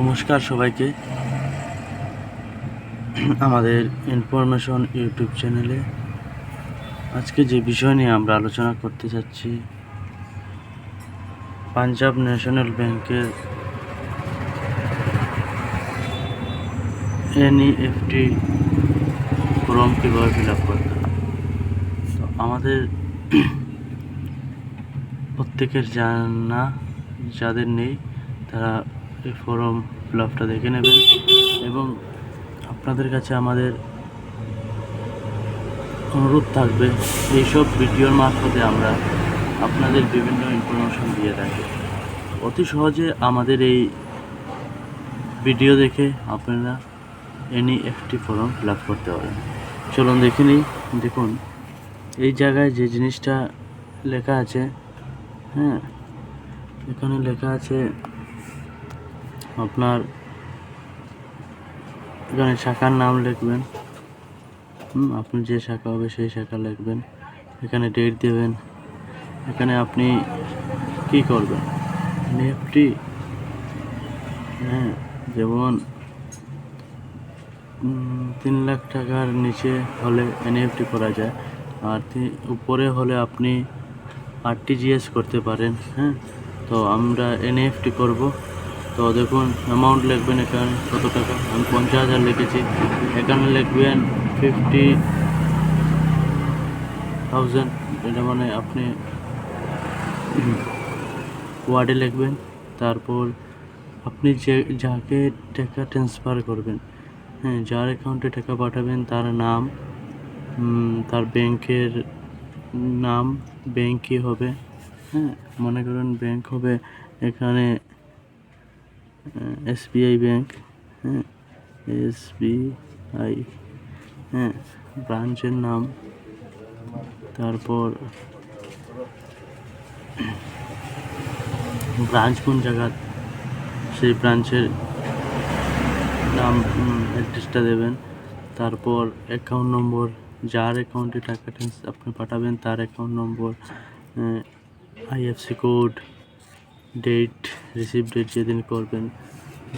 নমস্কার সবাইকে। আমাদের ইনফরমেশন ইউটিউব চ্যানেলে আজকে যে বিষয় নিয়ে আমরা আলোচনা করতে যাচ্ছি, পাঞ্জাব ন্যাশনাল ব্যাংকের এনইএফটি ফর্ম কীভাবে ফিল আপ করতে তো আমাদের প্রত্যেকের জানা, যাদের নেই, তারা এই ফর্ম ফিল আপটা দেখে নেবেন। এবং আপনাদের কাছে আমাদের অনুরোধ থাকবে, এইসব ভিডিওর মারফতে আমরা আপনাদের বিভিন্ন ইনফরমেশন দিয়ে থাকি। অতি সহজে আমাদের এই ভিডিও দেখে আপনারা এনইএফটি ফর্ম ফিল আপ করতে পারেন। চলুন দেখে নিই, দেখুন, এই জায়গায় যে জিনিসটা লেখা আছে হ্যাঁ এখানে লেখা আছে আপনার এখানে শাখার নাম লিখবেন। আপনি যে শাখা হবে সেই শাখা লিখবেন। এখানে ডেট দেবেন। এখানে আপনি কি করবেন? নিফটি হ্যাঁ যেমন তিন লাখ টাকার নিচে হলে এনএফটি করা যায়। আর উপরে হলে আপনি আরটিজিএস করতে পারেন। হ্যাঁ তো আমরা এনএফটি করব। তো দেখুন অ্যামাউন্ট লিখবেন এখানে, কত টাকা? আমি পঞ্চাশ হাজার লিখেছি। এখানে লিখবেন ফিফটি থাউজেন্ড এটা মানে আপনি ওয়ার্ডে লিখবেন, তারপর আপনি যে, যাকে টাকা ট্রান্সফার করবেন হ্যাঁ যার অ্যাকাউন্টে টাকা পাঠাবেন, তার নাম তার ব্যাংকের নাম ব্যাংক কী হবে হ্যাঁ মনে করেন ব্যাংক হবে এখানে এসবিআই ব্যাংক হ্যাঁ এসবিআই হ্যাঁ ব্রাঞ্চের নাম, তারপর ব্রাঞ্চ কোন জায়গা সেই ব্রাঞ্চের নাম অ্যাড্রেসটা দেবেন, তারপর অ্যাকাউন্ট নম্বর যার অ্যাকাউন্টে টাকা আপনি পাঠাবেন, তার account number IFSC code date receive date যেদিন করবেন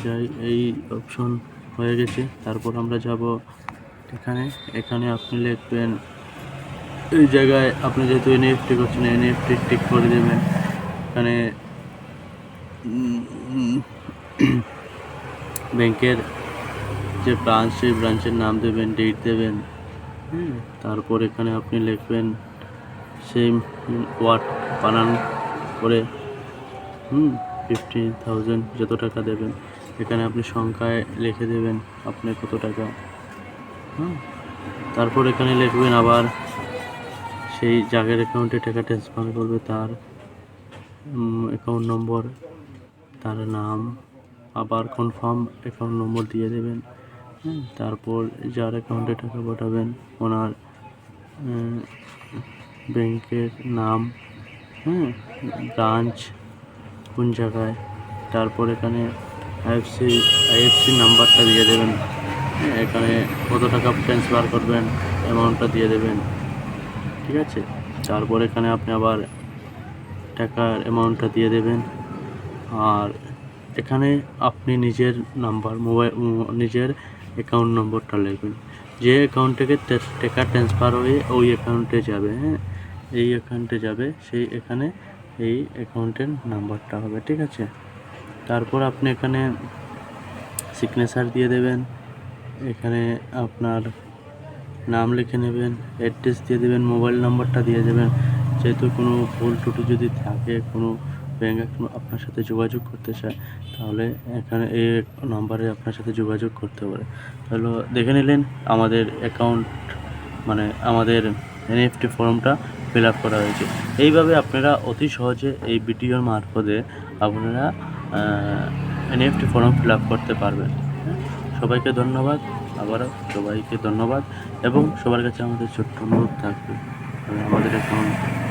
যাই এই অপশন হয়ে গেছে। তারপর আমরা যাব এখানে। এখানে আপনি লিখবেন এই জায়গায় আপনি যেহেতু এনএফটি করছেন এনএফটি টিক করে দেবেন। এখানে ব্যাংকের যে ব্রাঞ্চ সেই ব্রাঞ্চের নাম দেবেন ডেট দেবেন। তারপর এখানে আপনি লিখবেন সেম ওয়ার্ড বানান করে হুম ফিফটি থাউজেন্ড যত টাকা দেবেন। এখানে আপনি সংখ্যায় লিখে দেবেন আপনি কত টাকা। হুম, তারপর এখানে লিখবেন আবার সেই জায়গার অ্যাকাউন্টে টাকা ট্রান্সফার করবে তার অ্যাকাউন্ট নম্বর তার নাম, আবার কনফার্ম অ্যাকাউন্ট নম্বর দিয়ে দেবেন। তারপর যার অ্যাকাউন্টে টাকা পাঠাবেন ওনার ব্যাংকের নাম হ্যাঁ ব্রাঞ্চ কোন জায়গায়। তারপর এখানে আইএফসি আইএফসি নাম্বারটা দিয়ে দেবেন। হ্যাঁ, এখানে কত টাকা ট্রান্সফার করবেন অ্যামাউন্টটা দিয়ে দেবেন। ঠিক আছে? তারপর এখানে আপনি আবার টাকার অ্যামাউন্টটা দিয়ে দেবেন। আর এখানে আপনি নিজের নাম্বার মোবাইল নিজের অ্যাকাউন্ট নম্বরটা লিখবেন। যে অ্যাকাউন্ট থেকে টাকা ট্রান্সফার হয়ে ওই অ্যাকাউন্টে যাবে হ্যাঁ? এই অ্যাকাউন্টে যাবে সেই এখানে এই অ্যাকাউন্টের নাম্বারটা হবে, ঠিক আছে? তারপর আপনি এখানে সিগনেচার দিয়ে দেবেন, এখানে আপনার নাম লিখে নেবেন অ্যাড্রেস দিয়ে দেবেন মোবাইল নাম্বারটা দিয়ে দেবেন। যেহেতু কোনো ভুল টুটি যদি থাকে, কোনো ব্যাঙ্ক অ্যাকাউন্ট আপনার সাথে যোগাযোগ করতে চায়, তাহলে এখানে এই নাম্বারে আপনার সাথে যোগাযোগ করতে পারে। তাহলে দেখে নিলেন আমাদের অ্যাকাউন্ট মানে আমাদের এনএফটি ফর্মটা ফিল আপ করা হয়েছে। এইভাবে আপনারা অতি সহজে এই বিডিওর মারফতে আপনারা এনএফটি ফর্ম ফিল আপ করতে পারবেন? সবাইকে ধন্যবাদ। আবারও সবাইকে ধন্যবাদ। এবং সবার কাছে আমাদের ছোট্ট অনুরোধ থাকবে। আমাদের অ্যাকাউন্ট